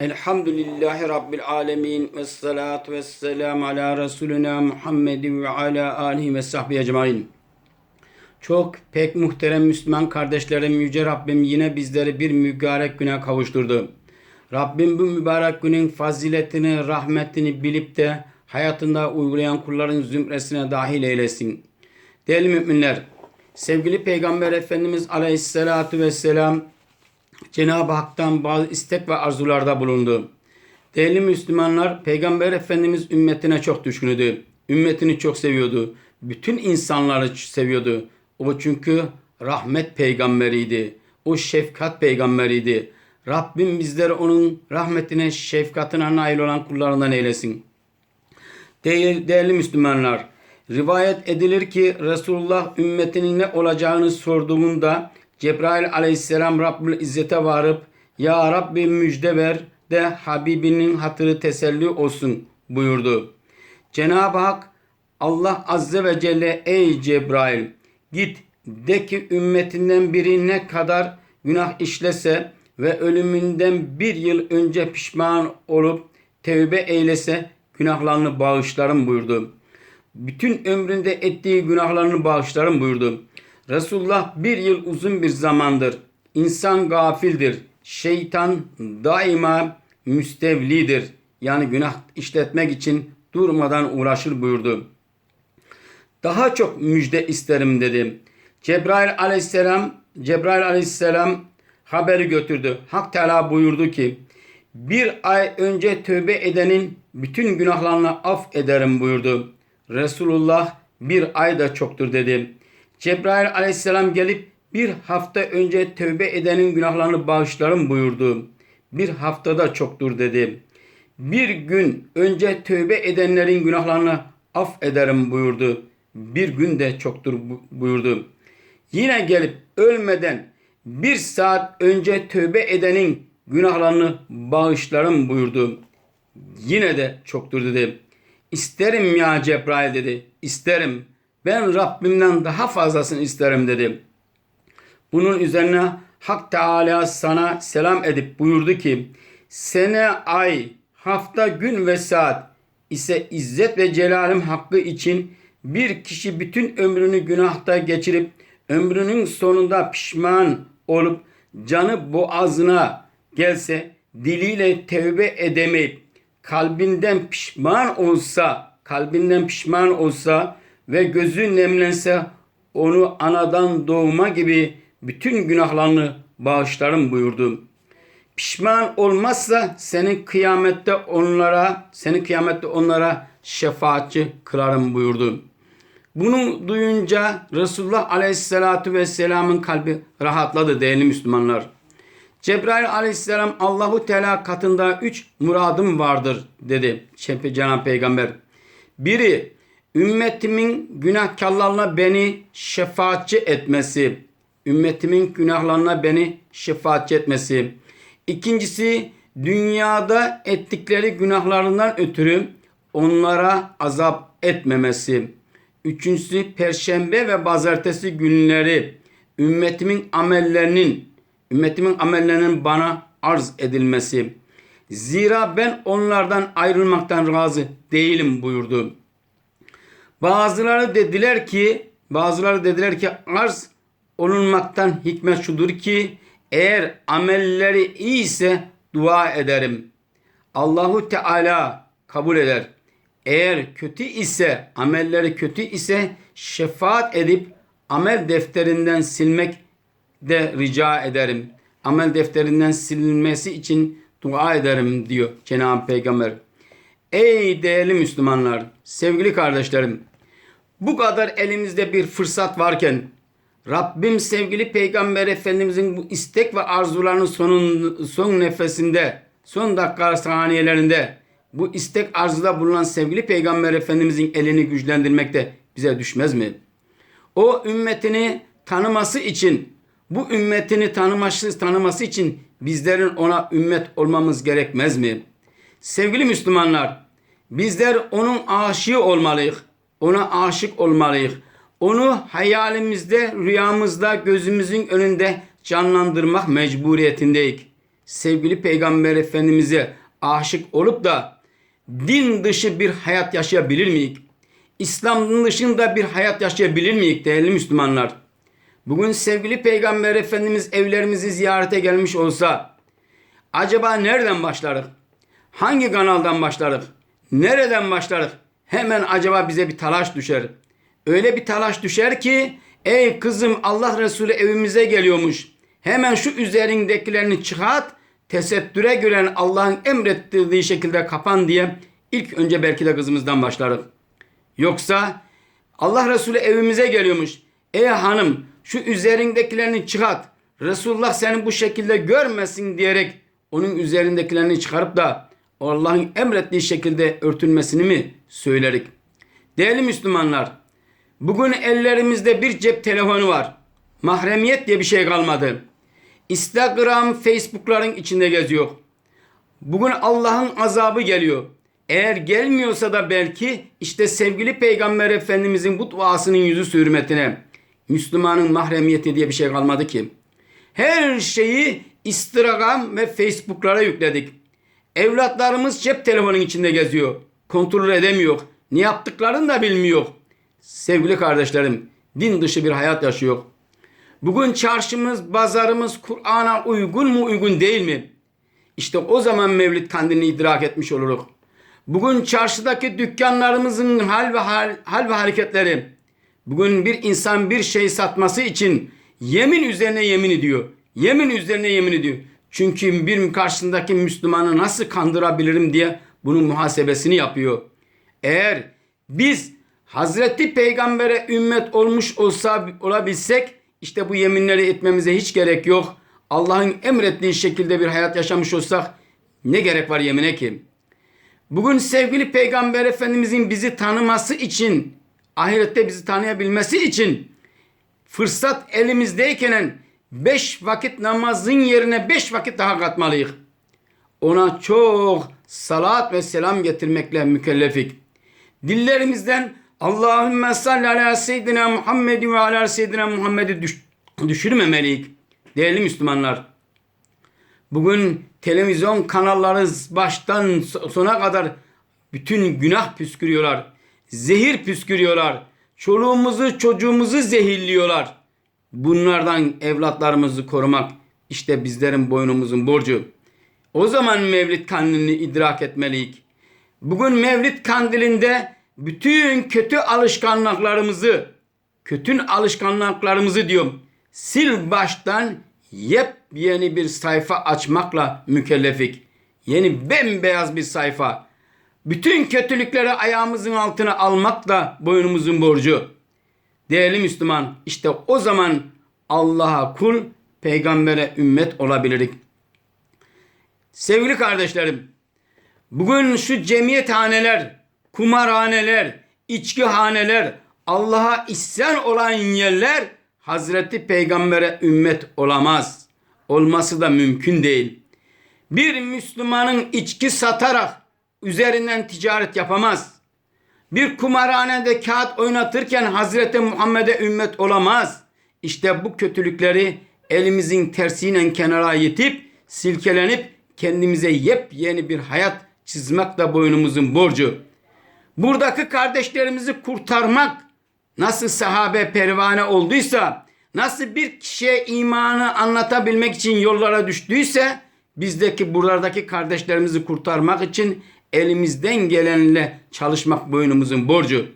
Elhamdülillahi Rabbil alemin ve salatu ve selamu ala Resulina Muhammedin ve ala alihi ve sahbihi ecmain. Çok pek muhterem Müslüman kardeşlerim Yüce Rabbim yine bizleri bir mübarek güne kavuşturdu. Rabbim bu mübarek günün faziletini, rahmetini bilip de hayatında uygulayan kulların zümresine dahil eylesin. Değerli müminler, sevgili Peygamber Efendimiz Aleyhisselatü Vesselam Cenab-ı Hak'tan bazı istek ve arzularda bulundu. Değerli Müslümanlar, Peygamber Efendimiz ümmetine çok düşkündü. Ümmetini çok seviyordu. Bütün insanları seviyordu. O çünkü rahmet peygamberiydi. O şefkat peygamberiydi. Rabbim bizleri onun rahmetine, şefkatine nail olan kullarından eylesin. Değerli, değerli Müslümanlar, rivayet edilir ki Resulullah ümmetinin ne olacağını sorduğunda Cebrail aleyhisselam Rabbül İzzet'e varıp Ya Rabbi müjde ver de Habibinin hatırı teselli olsun buyurdu. Cenab-ı Hak Allah Azze ve Celle ey Cebrail git de ki ümmetinden biri ne kadar günah işlese ve ölümünden bir yıl önce pişman olup tevbe eylese günahlarını bağışlarım buyurdu. Bütün ömründe ettiği günahlarını bağışlarım buyurdu. Resulullah bir yıl uzun bir zamandır. İnsan gafildir. Şeytan daima müstevlidir. Yani günah işletmek için durmadan uğraşır buyurdu. Daha çok müjde isterim dedi. Cebrail aleyhisselam Cebrail aleyhisselam haberi götürdü. Hak Teala buyurdu ki bir ay önce tövbe edenin bütün günahlarını af ederim buyurdu. Resulullah bir ay da çoktur dedi. Cebrail aleyhisselam gelip bir hafta önce tövbe edenin günahlarını bağışlarım buyurdu. Bir haftada çoktur dedi. Bir gün önce tövbe edenlerin günahlarını af ederim buyurdu. Bir gün de çoktur buyurdu. Yine gelip ölmeden bir saat önce tövbe edenin günahlarını bağışlarım buyurdu. Yine de çoktur dedi. İsterim ya Cebrail dedi. İsterim. Ben Rabbimden daha fazlasını isterim dedi. Bunun üzerine Hak Teala sana selam edip buyurdu ki sene, ay, hafta, gün ve saat ise izzet ve celalim hakkı için bir kişi bütün ömrünü günahta geçirip ömrünün sonunda pişman olup canı boğazına gelse diliyle tevbe edemeyip kalbinden pişman olsa kalbinden pişman olsa ve gözü nemlense onu anadan doğma gibi bütün günahlarını bağışlarım buyurdu. Pişman olmazsa senin kıyamette onlara, seni kıyamette onlara şefaatçi kılarım buyurdu. Bunu duyunca Resulullah Aleyhisselatü Vesselam'ın kalbi rahatladı değerli Müslümanlar. Cebrail Aleyhisselam Allahu Teala katında üç muradım vardır dedi Cenab-ı Peygamber. Biri ümmetimin günahkarlarına beni şefaatçi etmesi. Ümmetimin günahlarına beni şefaatçi etmesi. İkincisi dünyada ettikleri günahlarından ötürü onlara azap etmemesi. Üçüncüsü perşembe ve pazartesi günleri ümmetimin amellerinin ümmetimin amellerinin bana arz edilmesi. Zira ben onlardan ayrılmaktan razı değilim buyurdu. Bazıları dediler ki bazıları dediler ki arz olunmaktan hikmet şudur ki eğer amelleri iyi ise dua ederim. Allahu Teala kabul eder. Eğer kötü ise, amelleri kötü ise şefaat edip amel defterinden silmek de rica ederim. Amel defterinden silinmesi için dua ederim diyor Cenab-ı Peygamber. Ey değerli Müslümanlar, sevgili kardeşlerim, bu kadar elimizde bir fırsat varken Rabbim sevgili Peygamber Efendimizin bu istek ve arzularının sonun, son nefesinde, son dakika saniyelerinde bu istek arzuda bulunan sevgili Peygamber Efendimizin elini güçlendirmekte bize düşmez mi? O ümmetini tanıması için, bu ümmetini tanıması, tanıması için bizlerin ona ümmet olmamız gerekmez mi? Sevgili Müslümanlar, bizler onun aşığı olmalıyız. Ona aşık olmalıyız. Onu hayalimizde, rüyamızda, gözümüzün önünde canlandırmak mecburiyetindeyiz. sevgili Peygamber Efendimiz'e aşık olup da din dışı bir hayat yaşayabilir miyiz? İslam'ın dışında bir hayat yaşayabilir miyiz değerli Müslümanlar? Bugün sevgili Peygamber Efendimiz evlerimizi ziyarete gelmiş olsa acaba nereden başlarız? Hangi kanaldan başlarız? Nereden başlarız? Hemen acaba bize bir talaş düşer. Öyle bir talaş düşer ki ey kızım Allah Resulü evimize geliyormuş. Hemen şu üzerindekilerini çıkart tesettüre gören Allah'ın emrettirdiği şekilde kapan diye ilk önce belki de kızımızdan başlarız. Yoksa Allah Resulü evimize geliyormuş. Ey hanım şu üzerindekilerini çıkart. Resulullah seni bu şekilde görmesin diyerek onun üzerindekilerini çıkarıp da Allah'ın emrettiği şekilde örtülmesini mi söylerik? Değerli Müslümanlar, bugün ellerimizde bir cep telefonu var. Mahremiyet diye bir şey kalmadı. Instagram, Facebook'ların içinde geziyor. Bugün Allah'ın azabı geliyor. Eğer gelmiyorsa da belki işte sevgili Peygamber Efendimizin bu duasının yüzü hürmetine Müslümanın mahremiyeti diye bir şey kalmadı ki. Her şeyi Instagram ve Facebook'lara yükledik. Evlatlarımız cep telefonun içinde geziyor. Kontrol edemiyor. Ne yaptıklarını da bilmiyor. Sevgili kardeşlerim, din dışı bir hayat yaşıyor. Bugün çarşımız, pazarımız Kur'an'a uygun mu uygun değil mi? İşte o zaman Mevlid kandilini idrak etmiş oluruz. Bugün çarşıdaki dükkanlarımızın hal ve hal, hal ve hareketleri. Bugün bir insan bir şey satması için yemin üzerine yemin ediyor. Yemin üzerine yemin ediyor. Çünkü bir karşısındaki Müslümanı nasıl kandırabilirim diye bunun muhasebesini yapıyor. Eğer biz Hazreti Peygamber'e ümmet olmuş olsa olabilsek işte bu yeminleri etmemize hiç gerek yok. Allah'ın emrettiği şekilde bir hayat yaşamış olsak ne gerek var yemine ki? Bugün sevgili Peygamber Efendimizin bizi tanıması için, ahirette bizi tanıyabilmesi için fırsat elimizdeyken beş vakit namazın yerine beş vakit daha katmalıyız. Ona çok salat ve selam getirmekle mükellefik. Dillerimizden Allahümme salli ala seyyidina Muhammed ve ala seyyidina Muhammed'i düş düşürmemeliyiz. Değerli Müslümanlar. Bugün televizyon kanalları baştan sona kadar bütün günah püskürüyorlar. Zehir püskürüyorlar. Çoluğumuzu çocuğumuzu zehirliyorlar. Bunlardan evlatlarımızı korumak işte bizlerin boynumuzun borcu. O zaman Mevlid kandilini idrak etmeliyiz. Bugün Mevlid kandilinde bütün kötü alışkanlıklarımızı, kötü alışkanlıklarımızı diyorum, sil baştan yepyeni bir sayfa açmakla mükellefik. Yeni bembeyaz bir sayfa. Bütün kötülükleri ayağımızın altına almak da boynumuzun borcu. Değerli Müslüman, işte o zaman Allah'a kul, peygambere ümmet olabilirik. Sevgili kardeşlerim, bugün şu cemiyethaneler, kumarhaneler, içkihaneler, Allah'a isyan olan yerler Hazreti Peygamber'e ümmet olamaz. Olması da mümkün değil. Bir Müslümanın içki satarak üzerinden ticaret yapamaz. Bir kumarhanede kağıt oynatırken Hazreti Muhammed'e ümmet olamaz. İşte bu kötülükleri elimizin tersiyle kenara yetip silkelenip kendimize yepyeni bir hayat çizmek de boynumuzun borcu. Buradaki kardeşlerimizi kurtarmak nasıl sahabe pervane olduysa, nasıl bir kişiye imanı anlatabilmek için yollara düştüyse, bizdeki buralardaki kardeşlerimizi kurtarmak için elimizden gelenle çalışmak boynumuzun borcu.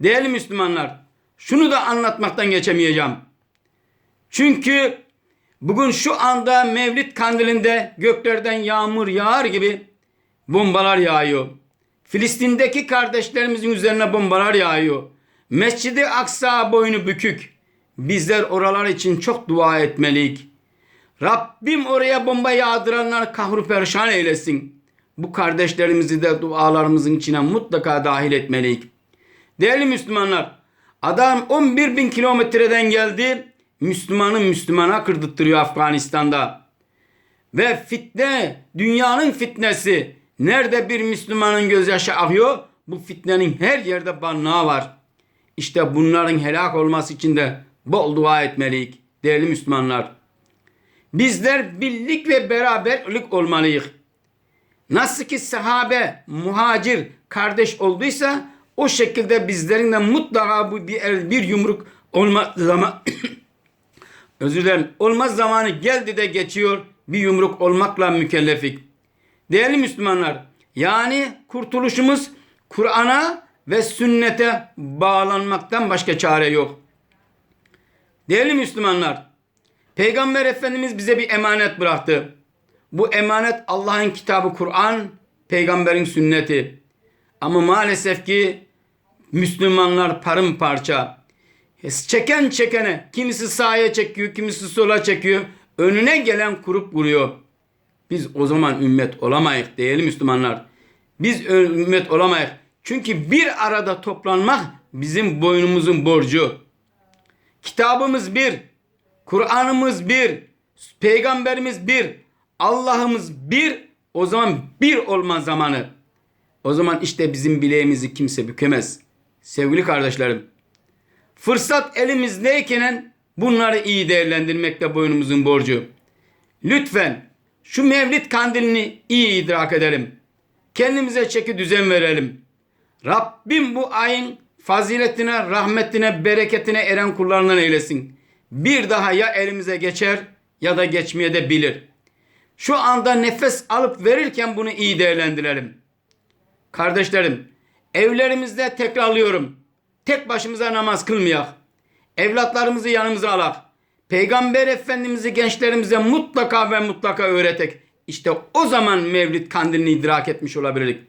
Değerli Müslümanlar, şunu da anlatmaktan geçemeyeceğim. Çünkü bugün şu anda Mevlid kandilinde göklerden yağmur yağar gibi bombalar yağıyor. Filistin'deki kardeşlerimizin üzerine bombalar yağıyor. Mescidi Aksa boynu bükük. Bizler oralar için çok dua etmeliyiz. Rabbim oraya bomba yağdıranlar kahru perişan eylesin. Bu kardeşlerimizi de dualarımızın içine mutlaka dahil etmeliyiz. Değerli Müslümanlar, adam 11 bin kilometreden geldi. Müslümanı Müslümana kırdırtıyor Afganistan'da. Ve fitne, dünyanın fitnesi. Nerede bir Müslümanın gözyaşı akıyor, bu fitnenin her yerde bannağı var. İşte bunların helak olması için de bol dua etmeliyiz değerli Müslümanlar. Bizler birlik ve beraberlik olmalıyız. Nasıl ki sahabe, muhacir kardeş olduysa o şekilde bizlerin de mutlaka bu bir, el, bir yumruk olma zaman özür dilerim olmaz zamanı geldi de geçiyor bir yumruk olmakla mükellefik. Değerli Müslümanlar yani kurtuluşumuz Kur'an'a ve sünnete bağlanmaktan başka çare yok. Değerli Müslümanlar Peygamber Efendimiz bize bir emanet bıraktı. Bu emanet Allah'ın kitabı Kur'an, peygamberin sünneti. Ama maalesef ki Müslümanlar paramparça. Çeken çekene, kimisi sağa çekiyor, kimisi sola çekiyor. Önüne gelen kurup vuruyor. Biz o zaman ümmet olamayız değerli Müslümanlar. Biz ümmet olamayız. Çünkü bir arada toplanmak bizim boynumuzun borcu. Kitabımız bir, Kur'an'ımız bir, peygamberimiz bir, Allah'ımız bir. O zaman bir olma zamanı. O zaman işte bizim bileğimizi kimse bükemez. Sevgili kardeşlerim, fırsat elimizdeyken bunları iyi değerlendirmek de boynumuzun borcu. Lütfen şu mevlid kandilini iyi idrak edelim. Kendimize çeki düzen verelim. Rabbim bu ayın faziletine, rahmetine, bereketine eren kullarından eylesin. Bir daha ya elimize geçer ya da geçmeye de bilir. Şu anda nefes alıp verirken bunu iyi değerlendirelim. Kardeşlerim, evlerimizde tekrarlıyorum. Tek başımıza namaz kılmayak. Evlatlarımızı yanımıza alak. Peygamber Efendimiz'i gençlerimize mutlaka ve mutlaka öğretek. İşte o zaman Mevlid kandilini idrak etmiş olabilirik.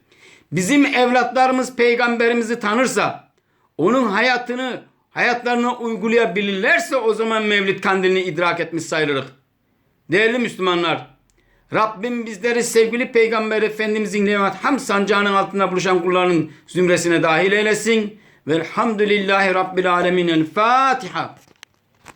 Bizim evlatlarımız peygamberimizi tanırsa, onun hayatını, hayatlarına uygulayabilirlerse o zaman Mevlid kandilini idrak etmiş sayılırız. Değerli Müslümanlar, Rabbim bizleri sevgili Peygamber Efendimizin nevat ham sancağının altında buluşan kullarının zümresine dahil eylesin. Velhamdülillahi Rabbil Alemin. El Fatiha.